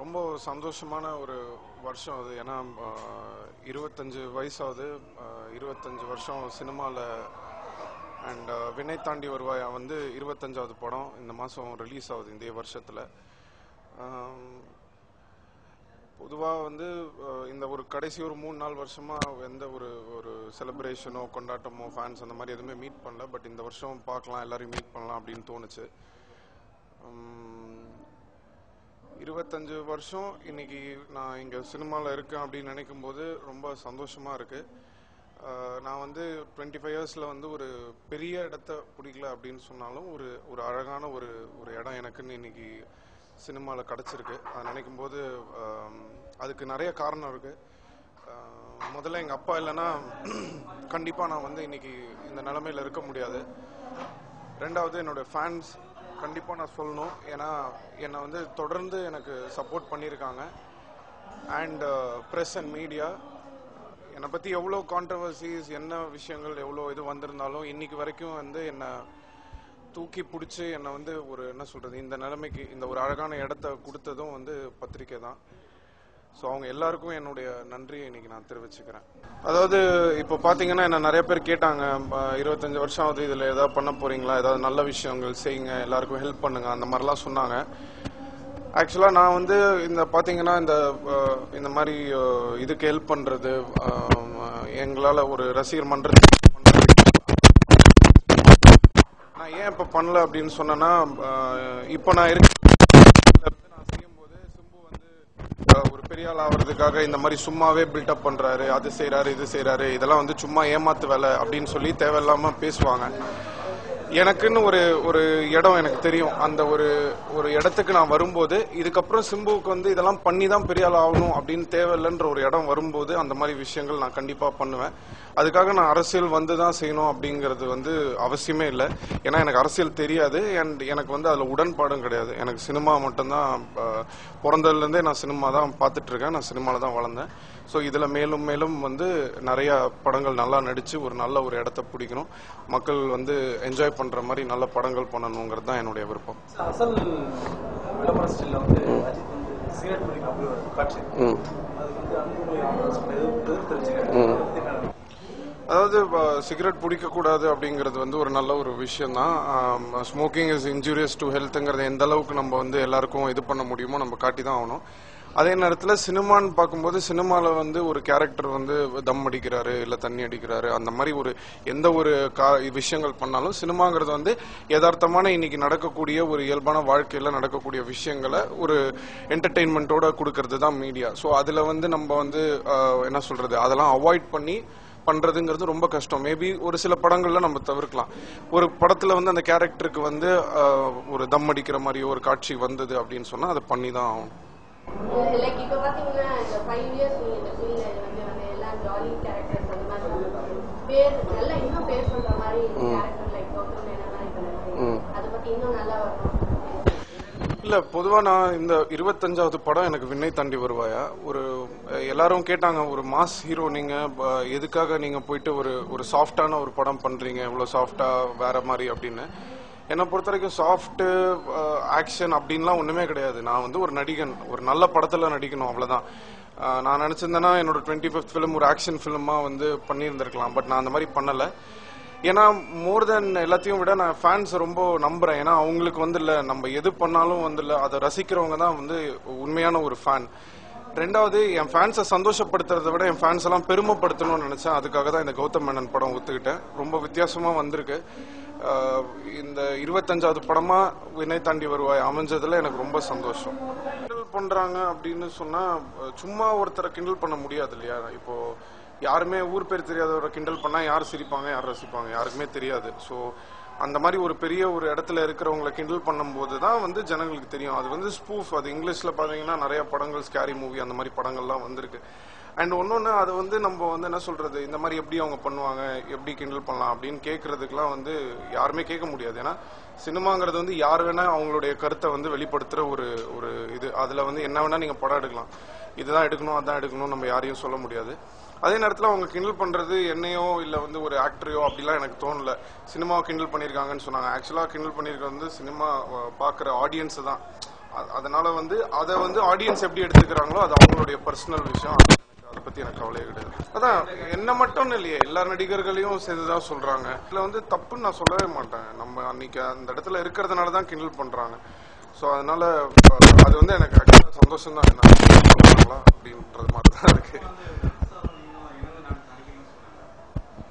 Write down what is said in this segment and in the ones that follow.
ரொம்ப சந்தோஷமான ஒரு வருஷம் அது. ஏன்னா இருபத்தஞ்சு வயசாகுது இருபத்தஞ்சு வருஷம் சினிமாவில் அண்ட் வினை தாண்டி வருவாயா வந்து இருபத்தஞ்சாவது படம் இந்த மாதம் ரிலீஸ் ஆகுது இந்த வருஷத்தில். பொதுவாக வந்து இந்த ஒரு கடைசி ஒரு மூணு நாலு வருஷமாக எந்த ஒரு ஒரு செலிப்ரேஷனோ கொண்டாட்டமோ ஃபேன்ஸ் அந்த மாதிரி எதுவுமே மீட் பண்ணல. பட் இந்த வருஷம் பார்க்கலாம் எல்லாரையும் மீட் பண்ணலாம் அப்படின்னு தோணுச்சு. இருபத்தஞ்சு வருஷம் இன்னைக்கு நான் இங்கே சினிமாவில் இருக்கேன் அப்படின்னு நினைக்கும் போது ரொம்ப சந்தோஷமாக இருக்குது நான் வந்து டுவெண்ட்டி ஃபைவ் இயர்ஸில் வந்து ஒரு பெரிய இடத்த பிடிக்கல அப்படின்னு சொன்னாலும் ஒரு ஒரு அழகான ஒரு ஒரு இடம் எனக்குன்னு இன்னைக்கு சினிமாவில் கிடச்சிருக்கு. அதை நினைக்கும் போது அதுக்கு நிறைய காரணம் இருக்குது முதல்ல எங்கள் அப்பா இல்லைன்னா கண்டிப்பாக நான் வந்து இன்னைக்கு இந்த நிலமையில் இருக்க முடியாது. ரெண்டாவது என்னோட ஃபேன்ஸ் கண்டிப்பாக நான் சொல்லணும். ஏன்னா என்னை வந்து தொடர்ந்து எனக்கு சப்போர்ட் பண்ணியிருக்காங்க. அண்ட் ப்ரெஸ் அண்ட் மீடியா என்னை பற்றி எவ்வளோ கான்ட்ரவர்சிஸ் என்ன விஷயங்கள் எவ்வளோ இது வந்திருந்தாலும் இன்னைக்கு வரைக்கும் வந்து என்னை தூக்கி பிடிச்சி என்னை வந்து ஒரு என்ன சொல்கிறது இந்த நிலைமைக்கு இந்த ஒரு அழகான இடத்த கொடுத்ததும் வந்து பத்திரிக்கை தான் ஸோ அவங்க எல்லாருக்கும் என்னுடைய நன்றியை இன்னைக்கு நான் தெரிவிச்சுக்கிறேன். அதாவது இப்போ பார்த்தீங்கன்னா என்ன நிறைய பேர் கேட்டாங்க இருபத்தஞ்சி இருபத்தஞ்சு வருஷம் ஆகுது இதில் ஏதாவது பண்ண போறீங்களா? ஏதாவது நல்ல விஷயங்கள் செய்யுங்க எல்லாருக்கும் ஹெல்ப் பண்ணுங்க அந்த மாதிரிலாம் சொன்னாங்க. ஆக்சுவலாக நான் வந்து இந்த பார்த்தீங்கன்னா இந்த இந்த மாதிரி இதுக்கு ஹெல்ப் பண்ணுறது எங்களால் ஒரு ரசிகர் மன்றத்துக்கு நான் ஏன் இப்போ பண்ணல அப்படின்னு சொன்னேன்னா இப்போ நான் இருக்க நான் செய்யும்போது சிம்பு வந்து அஹ், ஒரு பெரிய ஆள் ஆகிறதுக்காக இந்த மாதிரி சும்மாவே பில்டப் பண்றாரு அது செய்றாரு இது செய்யறாரு இதெல்லாம் வந்து சும்மா ஏமாத்து வேலை அப்படின்னு சொல்லி தேவையில்லாம பேசுவாங்க. எனக்குன்னு ஒரு ஒரு இடம் எனக்கு தெரியும். அந்த ஒரு ஒரு இடத்துக்கு நான் வரும்போது இதுக்கப்புறம் சிம்புவுக்கு வந்து இதெல்லாம் பண்ணி தான் பெரிய ஆள் ஆகணும் அப்படின்னு தேவையில்லைன்ற ஒரு இடம் வரும்போது அந்த மாதிரி விஷயங்கள் நான் கண்டிப்பாக பண்ணுவேன். அதுக்காக நான் அரசியல் வந்து தான் செய்யணும் அப்படிங்கிறது வந்து அவசியமே இல்லை. ஏன்னா எனக்கு அரசியல் தெரியாது. அண்ட் எனக்கு வந்து அதில் உடன்பாடும் கிடையாது. எனக்கு சினிமா மட்டும்தான் பிறந்ததுலேருந்தே நான் சினிமா தான் பார்த்துட்ருக்கேன். நான் சினிமாவில் தான் வளர்ந்தேன். ஸோ இதில் மேலும் மேலும் வந்து நிறையா படங்கள் நல்லா நடித்து ஒரு நல்ல ஒரு இடத்த பிடிக்கணும். மக்கள் வந்து என்ஜாய் பண்ணுற மாதிரி நல்ல படங்கள் பண்ணணுங்கிறது தான் என்னுடைய விருப்பம். அசல் விளம்பர ஸ்டில்ல வந்து அஜித் வந்து சிகரெட் அப்படி ஒரு காட்சி. வந்து? அதாவது சிகரெட் பிடிக்கக்கூடாது அப்படிங்கிறது வந்து ஒரு நல்ல ஒரு விஷயம் தான். ஸ்மோக்கிங் இஸ் இன்ஜூரியஸ் டு ஹெல்த்துங்கிறது எந்த அளவுக்கு நம்ம வந்து எல்லாருக்கும் இது பண்ண முடியுமோ நம்ம காட்டி தான் ஆகணும். அதே நேரத்தில் சினிமான்னு பார்க்கும்போது சினிமாவில் வந்து ஒரு கேரக்டர் வந்து தம் அடிக்கிறாரு இல்லை தண்ணி அடிக்கிறாரு அந்த மாதிரி ஒரு எந்த ஒரு கா விஷயங்கள் பண்ணாலும் சினிமாங்கிறது வந்து யதார்த்தமான இன்னைக்கு நடக்கக்கூடிய ஒரு இயல்பான வாழ்க்கையில் நடக்கக்கூடிய விஷயங்களை ஒரு என்டர்டெயின்மெண்ட்டோட கொடுக்கறது தான் மீடியா ஸோ அதில் வந்து நம்ம வந்து என்ன சொல்கிறது அதெல்லாம் அவாய்ட் பண்ணி பண்றதுங்கிறது ரொம்ப கஷ்டம். மேபி ஒரு சில படங்கள்ல நம்ம தவிர்க்கலாம். ஒரு படத்துல வந்து அந்த கேரக்டருக்கு வந்து ஒரு தம் அடிக்கிற மாதிரி ஒரு காட்சி வந்தது அப்படின்னு சொன்னா அதை பண்ணி தான் ஆகும் லைக் இப்ப பாத்தீங்கன்னா இந்த ஃபைவ் இயர்ஸ் நீங்க இந்த ஃபீல்ட்ல வந்து வந்து எல்லாம் ஜாலி கேரக்டர்ஸ் அந்த மாதிரி வந்து பேர் நல்லா இன்னும் பேர் சொல்ற மாதிரி கேரக்டர் லைக் கௌதம் மேனன் மாதிரி இந்த மாதிரி அதை பத்தி இன்னும் நல்லா வரணும் இல்ல பொதுவா நான் இந்த இருபத்தஞ்சாவது படம் எனக்கு விண்ணை தாண்டி வருவாயா? ஒரு எல்லாரும் கேட்டாங்க ஒரு மாஸ் ஹீரோ நீங்க எதுக்காக நீங்க போயிட்டு ஒரு ஒரு சாஃப்டான ஒரு படம் பண்றீங்க? இவ்வளவு சாஃப்டா வேற மாதிரி அப்படின்னு. என்னை பொறுத்த வரைக்கும் சாஃப்ட் ஆக்ஷன் அப்படின்லாம் ஒண்ணுமே கிடையாது. நான் வந்து ஒரு நடிகன். ஒரு நல்ல படத்துல நடிக்கணும் அவ்வளவுதான். நான் நினைச்சிருந்தேன்னா என்னோட டுவெண்ட்டி ஃபிஃப்த் ஃபிலிம் ஒரு ஆக்ஷன் ஃபிலிமா வந்து பண்ணியிருந்திருக்கலாம். பட் நான் அந்த மாதிரி பண்ணல. ஏன்னா மோர் தென் எல்லாத்தையும் விட நான் ஃபேன்ஸ் ரொம்ப நம்புறேன். ஏன்னா அவங்களுக்கு வந்து இல்லை நம்ம எது பண்ணாலும் வந்து இல்லை அதை ரசிக்கிறவங்க தான் வந்து உண்மையான ஒரு ஃபேன் ரெண்டாவது என் ஃபேன்ஸை சந்தோஷப்படுத்துறதை விட என் ஃபேன்ஸ் எல்லாம் பெருமைப்படுத்தணும்னு நினச்சேன். அதுக்காக தான் இந்த கௌதம் மேனன் படம் ஒத்துக்கிட்டேன். ரொம்ப வித்தியாசமாக வந்திருக்கு. இந்த இருபத்தஞ்சாவது படமாக வினை தாண்டி வருவாய் அமைஞ்சதில் எனக்கு ரொம்ப சந்தோஷம். கிண்டல் பண்ணுறாங்க அப்படின்னு சொன்னால் சும்மா ஒருத்தரை கிண்டல் பண்ண முடியாது இல்லையா? இப்போ யாருமே ஊர் பேர் தெரியாதவரை கிண்டல் பண்ணால் யார் சிரிப்பாங்க யார் ரசிப்பாங்க? யாருக்குமே தெரியாது. ஸோ அந்த மாதிரி ஒரு பெரிய ஒரு இடத்துல இருக்கிறவங்களை கிண்டில் பண்ணும்போது தான் வந்து ஜனங்களுக்கு தெரியும். அது வந்து ஸ்பூஃப் அது இங்கிலீஷில் பார்த்தீங்கன்னா நிறைய படங்கள் ஸ்கேரி மூவி அந்த மாதிரி படங்கள்லாம் வந்திருக்கு. அண்ட் ஒன்னொன்று அது வந்து நம்ம வந்து என்ன சொல்றது? இந்த மாதிரி எப்படி அவங்க பண்ணுவாங்க? எப்படி கிண்டில் பண்ணலாம்? அப்படின்னு கேட்கறதுக்குலாம் வந்து யாருமே கேட்க முடியாது. ஏன்னா சினிமாங்கிறது வந்து யார் வேணா அவங்களுடைய கருத்தை வந்து வெளிப்படுத்துற ஒரு ஒரு இது. அதுல வந்து என்ன வேணா நீங்க படம் எடுக்கலாம். இதுதான் எடுக்கணும் அதான் எடுக்கணும் நம்ம யாரையும் சொல்ல முடியாது. அதே நேரத்தில் அவங்க கிண்டல் பண்ணுறது என்னையோ இல்லை வந்து ஒரு ஆக்டரையோ அப்படிலாம் எனக்கு தோணல. சினிமாவை கிண்டல் பண்ணியிருக்காங்கன்னு சொன்னாங்க. ஆக்சுவலாக கிண்டல் பண்ணியிருக்கிறது வந்து சினிமா பார்க்குற ஆடியன்ஸ் தான். அதனால் அதனால வந்து அதை வந்து ஆடியன்ஸ் எப்படி எடுத்துக்கிறாங்களோ அது அவங்களுடைய பர்சனல் விஷயம். அதை பற்றி எனக்கு கவலையே கிடையாது. அதான் என்ன மட்டும் இல்லையே எல்லா நடிகர்களையும் சேர்ந்துதான் சொல்கிறாங்க இதில் வந்து தப்புன்னு நான் சொல்லவே மாட்டேன். நம்ம அன்னைக்கு அந்த இடத்துல இருக்கிறதுனால தான் கிண்டல் பண்ணுறாங்க ஸோ அதனால அது வந்து எனக்கு சந்தோஷம் தான் என்ன அப்படின்றது மாதிரி தான் இருக்குது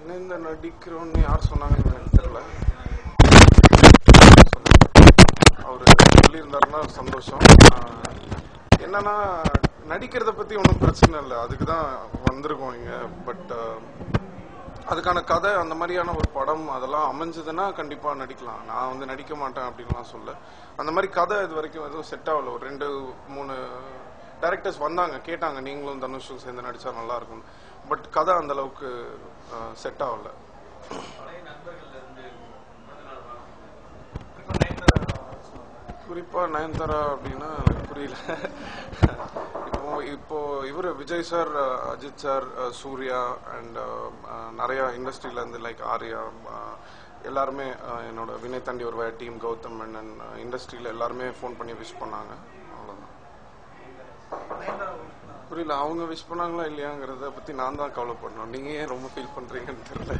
இணைந்த நடிக்கிறோன்னு யார் சொன்னாங்கன்னு எனக்கு தெரியல. அவர் சொல்லியிருந்தாருன்னா சந்தோஷம். என்னன்னா நடிக்கிறத பத்தி ஒன்றும் பிரச்சனை இல்லை. அதுக்கு தான் வந்திருக்கோம் இங்கே பட் அதுக்கான கதை அந்த மாதிரியான ஒரு படம் அதெல்லாம் அமைஞ்சதுன்னா கண்டிப்பாக நடிக்கலாம். நான் வந்து நடிக்க மாட்டேன் அப்படின்லாம் சொல்ல. அந்த மாதிரி கதை இது வரைக்கும் எதுவும் செட் ஆகல. ஒரு ரெண்டு மூணு டேரக்டர்ஸ் வந்தாங்க கேட்டாங்க நீங்களும் தனுஷும் சேர்ந்து நடிச்சா நல்லா இருக்கும் பட் கதை அந்த அளவுக்கு செட் ஆகல. குறிப்பா நயன்தாரா அப்படின்னா புரியல. இப்போ இப்போ இவர் Vijay sir Ajith sir Suriya and நிறைய இண்டஸ்ட்ரியில இருந்து லைக் ஆர்யா எல்லாருமே என்னோட வினய் தாண்டி ஒரு டீம் கௌதம் அண்ணன் இண்டஸ்ட்ரியில எல்லாருமே ஃபோன் பண்ணி விஷ் பண்ணாங்க. புரியல அவங்க விஷ் பண்ணாங்களா இல்லையாங்கிறத பத்தி நான் தான் கவலைப்படணும். நீங்க ஏன் ரொம்ப ஃபீல் பண்றீங்கன்னு தெரியல.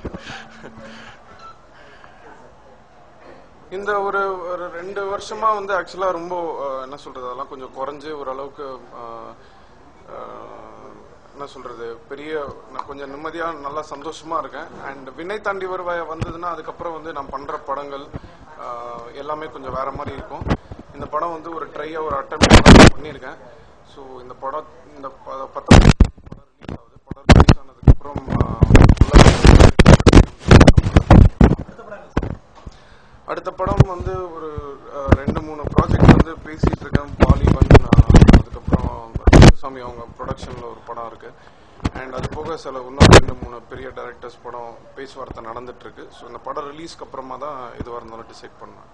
இந்த ஒரு ஒரு ரெண்டு வருஷமா வந்து ஆக்சுவலா ரொம்ப என்ன சொல்றது அதெல்லாம் கொஞ்சம் குறைஞ்சு ஓரளவுக்கு என்ன சொல்றது பெரிய நான் கொஞ்சம் நிம்மதியா நல்லா சந்தோஷமா இருக்கேன். அண்ட் வினை தாண்டி வருவாய வந்ததுன்னா அதுக்கப்புறம் வந்து நான் பண்ற படங்கள் எல்லாமே கொஞ்சம் வேற மாதிரி இருக்கும். இந்த படம் வந்து ஒரு ட்ரையா ஒரு அட்டம் பண்ணியிருக்கேன். ஸோ இந்த படம் இந்த பத்து படம் ரிலீஸ் ஆகுது. படம் ரிலீஸ் ஆனதுக்கப்புறம் அடுத்த படம் வந்து ஒரு ரெண்டு மூணு ப்ராஜெக்ட் வந்து பேசிகிட்டு இருக்கேன். பாலிவன் அதுக்கப்புறம் சாமி அவங்க ப்ரொடக்ஷனில் ஒரு படம் இருக்குது அண்ட் அது போக சில இன்னும் ரெண்டு மூணு பெரிய டேரக்டர்ஸ் படம் பேச்சுவார்த்தை நடந்துட்டு இருக்கு ஸோ இந்த படம் ரிலீஸ்க்கு அப்புறமா தான் எதுவாக இருந்தாலும் டிசைட் பண்ணுவேன்